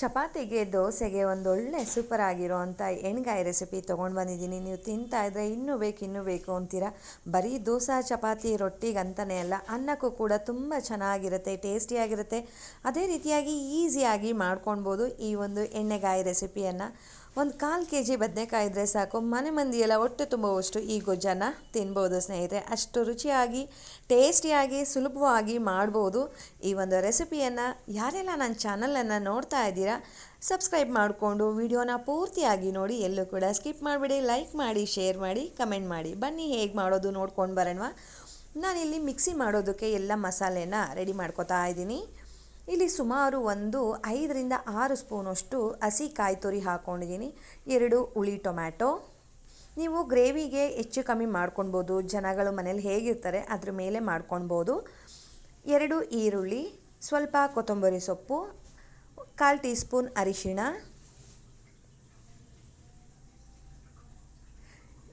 ಚಪಾತಿಗೆ ದೋಸೆಗೆ ಒಂದೊಳ್ಳೆ ಸೂಪರ್ ಆಗಿರೋ ಅಂಥ ಎಣ್ಗಾಯಿ ರೆಸಿಪಿ ತೊಗೊಂಡು ಬಂದಿದ್ದೀನಿ. ನೀವು ತಿಂತಾ ಇದ್ರೆ ಇನ್ನೂ ಬೇಕು ಇನ್ನೂ ಬೇಕು ಅಂತೀರಾ? ಬರೀ ದೋಸೆ, ಚಪಾತಿ, ರೊಟ್ಟಿಗೆ ಅಂತಲೇ ಅಲ್ಲ, ಅನ್ನಕ್ಕೂ ಕೂಡ ತುಂಬ ಚೆನ್ನಾಗಿರುತ್ತೆ ಟೇಸ್ಟಿಯಾಗಿರುತ್ತೆ ಅದೇ ರೀತಿಯಾಗಿ ಈಸಿಯಾಗಿ ಮಾಡ್ಕೊಳ್ಬೋದು ಈ ಒಂದು ಎಣ್ಣೆಗಾಯಿ ರೆಸಿಪಿಯನ್ನು ಒಂದು ಕಾಲು ಕೆ ಜಿ ಬದನೆಕಾಯಿ ಇದ್ದರೆ ಸಾಕು. ಮನೆ ಮಂದಿಯೆಲ್ಲ ಹೊಟ್ಟೆ ತುಂಬುವಷ್ಟು ಈ ಗೊಜ್ಜನ್ನು ತಿನ್ಬೋದು ಸ್ನೇಹಿತರೆ. ಅಷ್ಟು ರುಚಿಯಾಗಿ, ಟೇಸ್ಟಿಯಾಗಿ, ಸುಲಭವಾಗಿ ಮಾಡ್ಬೋದು ಈ ಒಂದು ರೆಸಿಪಿಯನ್ನು. ಯಾರೆಲ್ಲ ನನ್ನ ಚಾನಲನ್ನು ನೋಡ್ತಾ ಇದ್ದೀರಾ, ಸಬ್ಸ್ಕ್ರೈಬ್ ಮಾಡಿಕೊಂಡು ವಿಡಿಯೋನ ಪೂರ್ತಿಯಾಗಿ ನೋಡಿ. ಎಲ್ಲೂ ಕೂಡ ಸ್ಕಿಪ್ ಮಾಡಿಬಿಡಿ, ಲೈಕ್ ಮಾಡಿ, ಶೇರ್ ಮಾಡಿ, ಕಮೆಂಟ್ ಮಾಡಿ. ಬನ್ನಿ ಹೇಗೆ ಮಾಡೋದು ನೋಡ್ಕೊಂಡು ಬರೋಣವಾ. ನಾನಿಲ್ಲಿ ಮಿಕ್ಸಿ ಮಾಡೋದಕ್ಕೆ ಎಲ್ಲ ಮಸಾಲೆನ ರೆಡಿ ಮಾಡ್ಕೋತಾ ಇದ್ದೀನಿ. ಇಲ್ಲಿ ಸುಮಾರು ಒಂದು ಐದರಿಂದ ಆರು ಸ್ಪೂನಷ್ಟು ಹಸಿ ಕಾಯಿ ತುರಿ ಹಾಕ್ಕೊಂಡಿದ್ದೀನಿ ಎರಡು ಹುಳಿ ಟೊಮ್ಯಾಟೊ. ನೀವು ಗ್ರೇವಿಗೆ ಹೆಚ್ಚು ಕಮ್ಮಿ ಮಾಡ್ಕೊಳ್ಬೋದು ಜನಗಳು ಮನೇಲಿ ಹೇಗಿರ್ತಾರೆ ಅದ್ರ ಮೇಲೆ ಮಾಡ್ಕೊಳ್ಬೋದು ಎರಡು ಈರುಳ್ಳಿ, ಸ್ವಲ್ಪ ಕೊತ್ತಂಬರಿ ಸೊಪ್ಪು, ಕಾಲು ಟೀ ಸ್ಪೂನ್ ಅರಿಶಿಣ.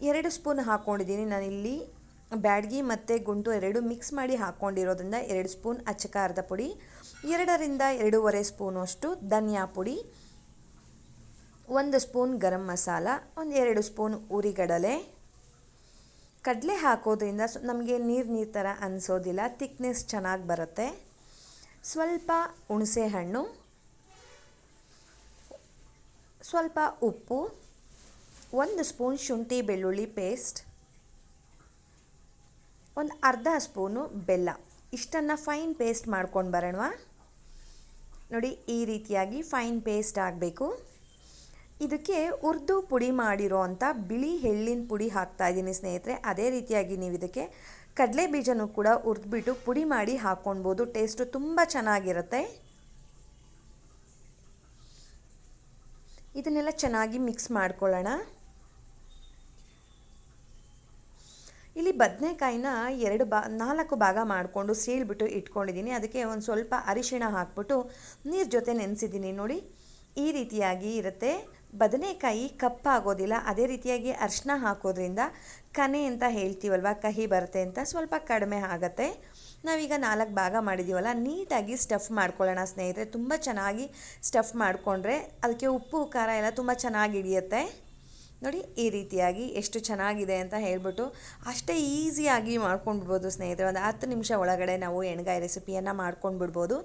ಎರಡು ಸ್ಪೂನ್ ಹಾಕ್ಕೊಂಡಿದ್ದೀನಿ ನಾನಿಲ್ಲಿ ಬ್ಯಾಡ್ಗಿ ಮತ್ತು ಗುಂಟು ಎರಡು ಮಿಕ್ಸ್ ಮಾಡಿ ಹಾಕ್ಕೊಂಡಿರೋದ್ರಿಂದ ಎರಡು ಸ್ಪೂನ್ ಅಚ್ಚ ಖಾರದ ಪುಡಿ ಎರಡರಿಂದ ಎರಡೂವರೆ ಸ್ಪೂನಷ್ಟು ಧನಿಯಾ ಪುಡಿ, ಒಂದು ಸ್ಪೂನ್ ಗರಂ ಮಸಾಲ, ಒಂದು ಎರಡು ಸ್ಪೂನ್ ಉರಿಗಡಲೆ. ಕಡಲೆ ಹಾಕೋದ್ರಿಂದ ನಮಗೆ ನೀರು ನೀರು ಥರ ಅನಿಸೋದಿಲ್ಲ ತಿಕ್ನೆಸ್ ಚೆನ್ನಾಗಿ ಬರುತ್ತೆ. ಸ್ವಲ್ಪ ಹುಣಸೆ ಹಣ್ಣು, ಸ್ವಲ್ಪ ಉಪ್ಪು, ಒಂದು ಸ್ಪೂನ್ ಶುಂಠಿ ಬೆಳ್ಳುಳ್ಳಿ ಪೇಸ್ಟ್, ಒಂದು ಅರ್ಧ ಸ್ಪೂನು ಬೆಲ್ಲ. ಇಷ್ಟನ್ನು ಫೈನ್ ಪೇಸ್ಟ್ ಮಾಡ್ಕೊಂಡು ಬರೋಣವಾ? ನೋಡಿ, ಈ ರೀತಿಯಾಗಿ ಫೈನ್ ಪೇಸ್ಟ್ ಆಗಬೇಕು. ಇದಕ್ಕೆ ಉರ್ದು ಪುಡಿ ಮಾಡಿರೋ ಅಂಥ ಬಿಳಿ ಎಳ್ಳಿನ ಪುಡಿ ಹಾಕ್ತಾ ಇದ್ದೀನಿ ಸ್ನೇಹಿತರೆ. ಅದೇ ರೀತಿಯಾಗಿ ನೀವು ಇದಕ್ಕೆ ಕಡಲೆ ಬೀಜನೂ ಕೂಡ ಹುರಿದ್ಬಿಟ್ಟು ಪುಡಿ ಮಾಡಿ ಹಾಕ್ಕೊಳ್ಬೋದು. ಟೇಸ್ಟು ತುಂಬ ಚೆನ್ನಾಗಿರುತ್ತೆ. ಇದನ್ನೆಲ್ಲ ಚೆನ್ನಾಗಿ ಮಿಕ್ಸ್ ಮಾಡ್ಕೊಳ್ಳೋಣ ಇಲ್ಲಿ ಬದನೆಕಾಯಿನ ಎರಡು ಬಾ, ನಾಲ್ಕು ಭಾಗ ಮಾಡಿಕೊಂಡು ಸೀಳ್ಬಿಟ್ಟು ಇಟ್ಕೊಂಡಿದ್ದೀನಿ. ಅದಕ್ಕೆ ಒಂದು ಸ್ವಲ್ಪ ಅರಿಶಿಣ ಹಾಕ್ಬಿಟ್ಟು ನೀರು ಜೊತೆ ನೆನೆಸಿದ್ದೀನಿ ನೋಡಿ. ಈ ರೀತಿಯಾಗಿ ಇರುತ್ತೆ. ಬದನೆಕಾಯಿ ಕಪ್ಪಾಗೋದಿಲ್ಲ ಅದೇ ರೀತಿಯಾಗಿ ಅರಿಶಿನ ಹಾಕೋದ್ರಿಂದ ಕನೆ ಅಂತ ಹೇಳ್ತೀವಲ್ವ, ಕಹಿ ಬರುತ್ತೆ ಅಂತ ಸ್ವಲ್ಪ ಕಡಿಮೆ ಆಗುತ್ತೆ. ನಾವೀಗ ನಾಲ್ಕು ಭಾಗ ಮಾಡಿದ್ದೀವಲ್ಲ ನೀಟಾಗಿ ಸ್ಟಫ್ ಮಾಡ್ಕೊಳ್ಳೋಣ ಸ್ನೇಹಿತರೆ. ತುಂಬ ಚೆನ್ನಾಗಿ ಸ್ಟಫ್ ಮಾಡಿಕೊಂಡ್ರೆ ಅದಕ್ಕೆ ಉಪ್ಪು, ಖಾರ ಎಲ್ಲ ತುಂಬ ಚೆನ್ನಾಗಿ ಹಿಡಿಯುತ್ತೆ. ನೋಡಿ, ಈ ರೀತಿಯಾಗಿ ಎಷ್ಟು ಚೆನ್ನಾಗಿದೆ ಅಂತ ಹೇಳ್ಬಿಟ್ಟು ಅಷ್ಟೇ ಈಸಿಯಾಗಿ ಮಾಡ್ಕೊಂಡ್ಬಿಡ್ಬೋದು ಸ್ನೇಹಿತರೆ. ಒಂದು ಹತ್ತು ನಿಮಿಷ ಒಳಗಡೆ ನಾವು ಎಣ್ಗಾಯಿ ರೆಸಿಪಿಯನ್ನು ಮಾಡ್ಕೊಂಡ್ಬಿಡ್ಬೋದು.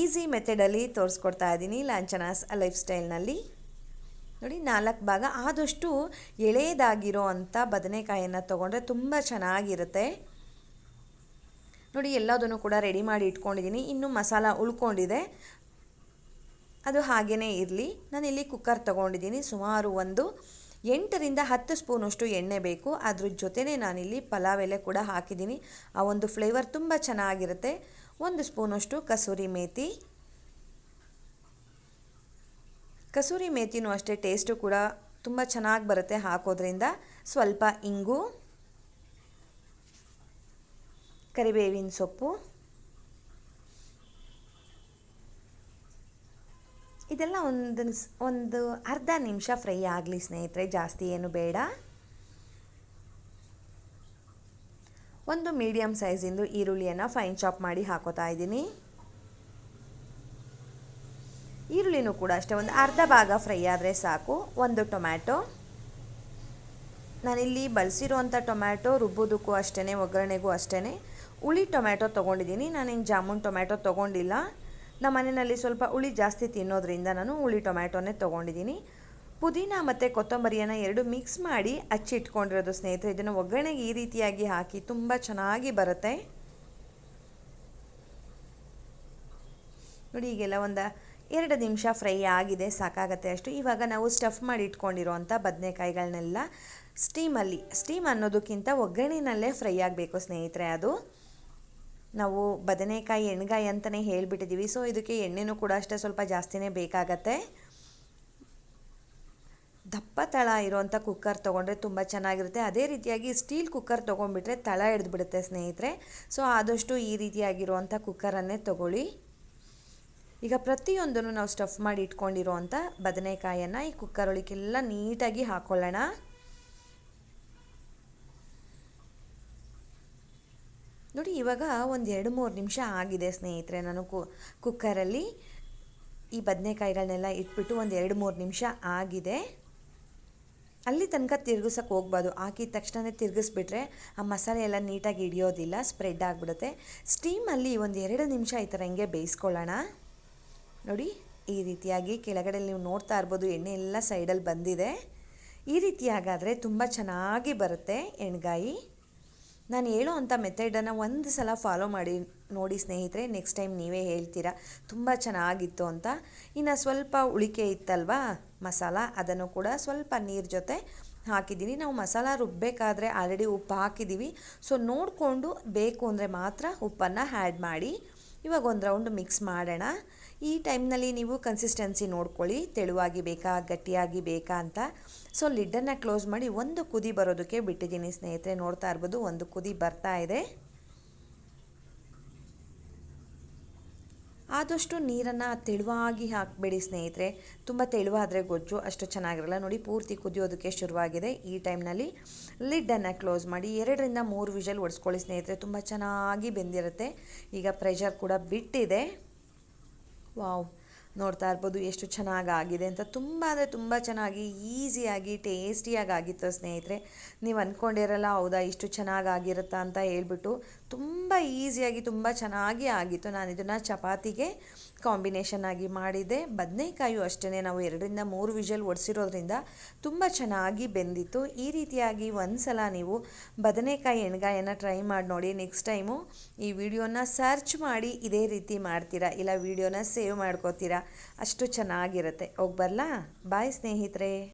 ಈಸಿ ಮೆಥಡಲ್ಲಿ ತೋರಿಸ್ಕೊಡ್ತಾ ಇದ್ದೀನಿ ಲಾಂಛನಾಸ್ ಲೈಫ್ ಸ್ಟೈಲ್ನಲ್ಲಿ. ನೋಡಿ, ನಾಲ್ಕು ಭಾಗ. ಆದಷ್ಟು ಎಳೆಯದಾಗಿರೋ ಅಂಥ ಬದನೆಕಾಯಿಯನ್ನು ತೊಗೊಂಡ್ರೆ ತುಂಬ ಚೆನ್ನಾಗಿರುತ್ತೆ. ನೋಡಿ, ಎಲ್ಲದನ್ನು ಕೂಡ ರೆಡಿ ಮಾಡಿ ಇಟ್ಕೊಂಡಿದ್ದೀನಿ. ಇನ್ನೂ ಮಸಾಲ ಉಳ್ಕೊಂಡಿದೆ. ಅದು ಹಾಗೇ ಇರಲಿ. ನಾನಿಲ್ಲಿ ಕುಕ್ಕರ್ ತೊಗೊಂಡಿದ್ದೀನಿ. ಸುಮಾರು ಒಂದು ಎಂಟರಿಂದ ಹತ್ತು ಸ್ಪೂನಷ್ಟು ಎಣ್ಣೆ ಬೇಕು. ಅದ್ರ ಜೊತೆನೇ ನಾನಿಲ್ಲಿ ಪಲಾವ್ ಎಲೆ ಕೂಡ ಹಾಕಿದ್ದೀನಿ. ಆ ಒಂದು ಫ್ಲೇವರ್ ತುಂಬ ಚೆನ್ನಾಗಿರುತ್ತೆ. ಒಂದು ಸ್ಪೂನಷ್ಟು ಕಸೂರಿ ಮೇಥಿ ಕಸೂರಿ ಮೇಥಿನೂ ಅಷ್ಟೇ ಟೇಸ್ಟು ಕೂಡ ತುಂಬ ಚೆನ್ನಾಗಿ ಬರುತ್ತೆ ಹಾಕೋದ್ರಿಂದ. ಸ್ವಲ್ಪ ಇಂಗು, ಕರಿಬೇವಿನ ಸೊಪ್ಪು. ಇದೆಲ್ಲ ಒಂದು ಒಂದು ಅರ್ಧ ನಿಮಿಷ ಫ್ರೈ ಆಗಲಿ ಸ್ನೇಹಿತರೆ, ಜಾಸ್ತಿ ಏನು ಬೇಡ. ಒಂದು ಮೀಡಿಯಮ್ ಸೈಜಿಂದು ಈರುಳ್ಳಿಯನ್ನು ಫೈನ್ ಚಾಪ್ ಮಾಡಿ ಹಾಕೋತಾ ಇದ್ದೀನಿ. ಈರುಳ್ಳಿನೂ ಕೂಡ ಅಷ್ಟೇ, ಒಂದು ಅರ್ಧ ಭಾಗ ಫ್ರೈ ಆದರೆ ಸಾಕು. ಒಂದು ಟೊಮ್ಯಾಟೊ. ನಾನಿಲ್ಲಿ ಬಳಸಿರುವಂಥ ಟೊಮ್ಯಾಟೊ ರುಬ್ಬೋದಕ್ಕೂ ಅಷ್ಟೇ ಒಗ್ಗರಣೆಗೂ ಅಷ್ಟೇ ಹುಳಿ ಟೊಮ್ಯಾಟೊ ತೊಗೊಂಡಿದ್ದೀನಿ ನಾನಿನ್ನು ಜಾಮೂನ್ ಟೊಮ್ಯಾಟೊ ತೊಗೊಂಡಿಲ್ಲ. ನಮ್ಮ ಮನೆಯಲ್ಲಿ ಸ್ವಲ್ಪ ಹುಳಿ ಜಾಸ್ತಿ ತಿನ್ನೋದ್ರಿಂದ ನಾನು ಹುಳಿ ಟೊಮ್ಯಾಟೋನೇ ತೊಗೊಂಡಿದ್ದೀನಿ. ಪುದೀನ ಮತ್ತು ಕೊತ್ತಂಬರಿಯನ್ನು ಎರಡು ಮಿಕ್ಸ್ ಮಾಡಿ ಹಚ್ಚಿಟ್ಕೊಂಡಿರೋದು ಸ್ನೇಹಿತರೆ, ಇದನ್ನು ಒಗ್ಗರಣೆಗೆ ಈ ರೀತಿಯಾಗಿ ಹಾಕಿ ತುಂಬ ಚೆನ್ನಾಗಿ ಬರುತ್ತೆ. ನೋಡಿ, ಈಗೆಲ್ಲ ಒಂದು ಎರಡು ನಿಮಿಷ ಫ್ರೈ ಆಗಿದೆ, ಸಾಕಾಗತ್ತೆ ಅಷ್ಟು. ಇವಾಗ ನಾವು ಸ್ಟಫ್ ಮಾಡಿ ಇಟ್ಕೊಂಡಿರೋವಂಥ ಬದನೆಕಾಯಿಗಳನ್ನೆಲ್ಲ ಸ್ಟೀಮಲ್ಲಿ ಸ್ಟೀಮ್ ಅನ್ನೋದಕ್ಕಿಂತ ಒಗ್ಗರಣೆನಲ್ಲೇ ಫ್ರೈ ಆಗಬೇಕು ಸ್ನೇಹಿತರೆ ಅದು. ನಾವು ಬದನೆಕಾಯಿ, ಎಣ್ಗಾಯಿ ಅಂತಲೇ ಹೇಳಿಬಿಟ್ಟಿದ್ದೀವಿ ಸೊ ಇದಕ್ಕೆ ಎಣ್ಣೆನೂ ಕೂಡ ಅಷ್ಟೇ ಸ್ವಲ್ಪ ಜಾಸ್ತಿನೇ ಬೇಕಾಗತ್ತೆ. ದಪ್ಪ ತಳ ಇರೋವಂಥ ಕುಕ್ಕರ್ ತೊಗೊಂಡ್ರೆ ತುಂಬ ಚೆನ್ನಾಗಿರುತ್ತೆ. ಅದೇ ರೀತಿಯಾಗಿ ಸ್ಟೀಲ್ ಕುಕ್ಕರ್ ತೊಗೊಂಡ್ಬಿಟ್ರೆ ತಳ ಹಿಡಿದ್ಬಿಡುತ್ತೆ ಸ್ನೇಹಿತರೆ. ಸೊ ಆದಷ್ಟು ಈ ರೀತಿಯಾಗಿರುವಂಥ ಕುಕ್ಕರನ್ನೇ ತೊಗೊಳ್ಳಿ. ಈಗ ಪ್ರತಿಯೊಂದನ್ನು ನಾವು ಸ್ಟಫ್ ಮಾಡಿ ಇಟ್ಕೊಂಡಿರೋವಂಥ ಬದನೆಕಾಯನ್ನು ಈ ಕುಕ್ಕರ್ ಒಳಗೆಲ್ಲ ನೀಟಾಗಿ ಹಾಕ್ಕೊಳ್ಳೋಣ ನೋಡಿ, ಇವಾಗ ಒಂದು ಎರಡು ಮೂರು ನಿಮಿಷ ಆಗಿದೆ ಸ್ನೇಹಿತರೆ. ನಾನು ಕು, ಕುಕ್ಕರಲ್ಲಿ ಈ ಬದನೆಕಾಯಿಗಳನ್ನೆಲ್ಲ ಇಟ್ಬಿಟ್ಟು ಒಂದು ಎರಡು ಮೂರು ನಿಮಿಷ ಆಗಿದೆ. ಅಲ್ಲಿ ತನಕ ತಿರುಗಿಸೋಕೆ ಹೋಗ್ಬಾರ್ದು. ಹಾಕಿದ ತಕ್ಷಣನೇ ತಿರುಗಿಸ್ಬಿಟ್ರೆ ಆ ಮಸಾಲೆ ಎಲ್ಲ ನೀಟಾಗಿ ಹಿಡಿಯೋದಿಲ್ಲ, ಸ್ಪ್ರೆಡ್ ಆಗಿಬಿಡುತ್ತೆ. ಸ್ಟೀಮಲ್ಲಿ ಒಂದು ಎರಡು ನಿಮಿಷ ಈ ಥರ ಹಿಂಗೆ ಬೇಯಿಸ್ಕೊಳ್ಳೋಣ. ನೋಡಿ, ಈ ರೀತಿಯಾಗಿ ಕೆಳಗಡೆ ನೀವು ನೋಡ್ತಾ ಇರ್ಬೋದು, ಎಣ್ಣೆ ಎಲ್ಲ ಸೈಡಲ್ಲಿ ಬಂದಿದೆ. ಈ ರೀತಿಯಾಗಾದರೆ ತುಂಬ ಚೆನ್ನಾಗಿ ಬರುತ್ತೆ ಎಣ್ಗಾಯಿ. ನಾನು ಹೇಳೋ ಅಂಥ ಮೆಥಡನ್ನು ಒಂದು ಸಲ ಫಾಲೋ ಮಾಡಿ ನೋಡಿ ಸ್ನೇಹಿತರೆ, ನೆಕ್ಸ್ಟ್ ಟೈಮ್ ನೀವೇ ಹೇಳ್ತೀರಾ, ತುಂಬ ಚೆನ್ನಾಗಿತ್ತು ಅಂತ. ಇನ್ನು ಸ್ವಲ್ಪ ಉಳಿಕೆ ಇತ್ತಲ್ವಾ, ಮಸಾಲ, ಅದನ್ನು ಕೂಡ ಸ್ವಲ್ಪ ನೀರು ಜೊತೆ ಹಾಕಿದ್ದೀನಿ. ನಾವು ಮಸಾಲ ರುಬ್ಬಬೇಕಾದ್ರೆ ಆಲ್ರೆಡಿ ಉಪ್ಪು ಹಾಕಿದ್ದೀವಿ. ಸೊ ನೋಡಿಕೊಂಡು ಬೇಕು ಅಂದರೆ ಮಾತ್ರ ಉಪ್ಪನ್ನು ಆ್ಯಡ್ ಮಾಡಿ. ಇವಾಗ ಒಂದು ರೌಂಡ್ ಮಿಕ್ಸ್ ಮಾಡೋಣ. ಈ ಟೈಮ್ನಲ್ಲಿ ನೀವು ಕನ್ಸಿಸ್ಟೆನ್ಸಿ ನೋಡ್ಕೊಳ್ಳಿ. ತೆಳುವಾಗಿ ಬೇಕಾ, ಗಟ್ಟಿಯಾಗಿ ಬೇಕಾ ಅಂತ. ಸೊ ಲಿಡ್ಡನ್ನು ಕ್ಲೋಸ್ ಮಾಡಿ ಒಂದು ಕುದಿ ಬರೋದಕ್ಕೆ ಬಿಟ್ಟಿದ್ದೀನಿ ಸ್ನೇಹಿತರೆ. ನೋಡ್ತಾ ಇರ್ಬೋದು, ಒಂದು ಕುದಿ ಬರ್ತಾ ಇದೆ. ಆದಷ್ಟು ನೀರನ್ನು ತೆಳುವಾಗಿ ಹಾಕಬೇಡಿ ಸ್ನೇಹಿತರೆ. ತುಂಬ ತೆಳುವಾದರೆ ಗೊಜ್ಜು ಅಷ್ಟು ಚೆನ್ನಾಗಿರಲ್ಲ. ನೋಡಿ, ಪೂರ್ತಿ ಕುದಿಯೋದಕ್ಕೆ ಶುರುವಾಗಿದೆ. ಈ ಟೈಮ್ನಲ್ಲಿ ಲಿಡ್ಡನ್ನು ಕ್ಲೋಸ್ ಮಾಡಿ ಎರಡರಿಂದ ಮೂರು ವಿಷಲ್ ಒಡಿಸ್ಕೊಳ್ಳಿ ಸ್ನೇಹಿತರೆ. ತುಂಬ ಚೆನ್ನಾಗಿ ಬೆಂದಿರುತ್ತೆ. ಈಗ ಪ್ರೆಷರ್ ಕೂಡ ಬಿಟ್ಟಿದೆ. ವಾವ್. ನೋಡ್ತಾ ಇರ್ಬೋದು ಎಷ್ಟು ಚೆನ್ನಾಗಿ ಆಗಿದೆ ಅಂತ. ತುಂಬ ಅಂದರೆ ತುಂಬ ಚೆನ್ನಾಗಿ, ಈಸಿಯಾಗಿ ಟೇಸ್ಟಿಯಾಗಿ ಆಗಿತ್ತು ಸ್ನೇಹಿತರೆ. ನೀವು ಅಂದ್ಕೊಂಡಿರಲ್ಲ ಹೌದಾ, ಇಷ್ಟು ಚೆನ್ನಾಗಿ ಆಗಿರುತ್ತಾ ಅಂತ ಹೇಳ್ಬಿಟ್ಟು ತುಂಬ ಈಸಿಯಾಗಿ, ತುಂಬ ಚೆನ್ನಾಗಿ ಆಗಿತ್ತು. ನಾನು ಇದನ್ನು ಚಪಾತಿಗೆ ಕಾಂಬಿನೇಷನ್ ಆಗಿ ಮಾಡಿದೆ ಬದನೆಕಾಯು ಅಷ್ಟೇ ನಾವು ಎರಡರಿಂದ ಮೂರು ವಿಷಲ್ ಒಡಿಸಿರೋದ್ರಿಂದ ತುಂಬ ಚೆನ್ನಾಗಿ ಬೆಂದಿತ್ತು. ಈ ರೀತಿಯಾಗಿ ಒಂದು ಸಲ ನೀವು ಬದನೆಕಾಯಿ ಎಣ್ಗಾಯನ್ನು ಟ್ರೈ ಮಾಡಿ ನೋಡಿ. ನೆಕ್ಸ್ಟ್ ಟೈಮು ಈ ವಿಡಿಯೋನ ಸರ್ಚ್ ಮಾಡಿ ಇದೇ ರೀತಿ ಮಾಡ್ತೀರಾ ಇಲ್ಲ ವಿಡಿಯೋನ ಸೇವ್ ಮಾಡ್ಕೋತೀರಾ? ಅಷ್ಟು ಚೆನ್ನಾಗಿರುತ್ತೆ. ಹೋಗಿ ಬರಲಾ? ಬಾಯ್ ಸ್ನೇಹಿತರೆ.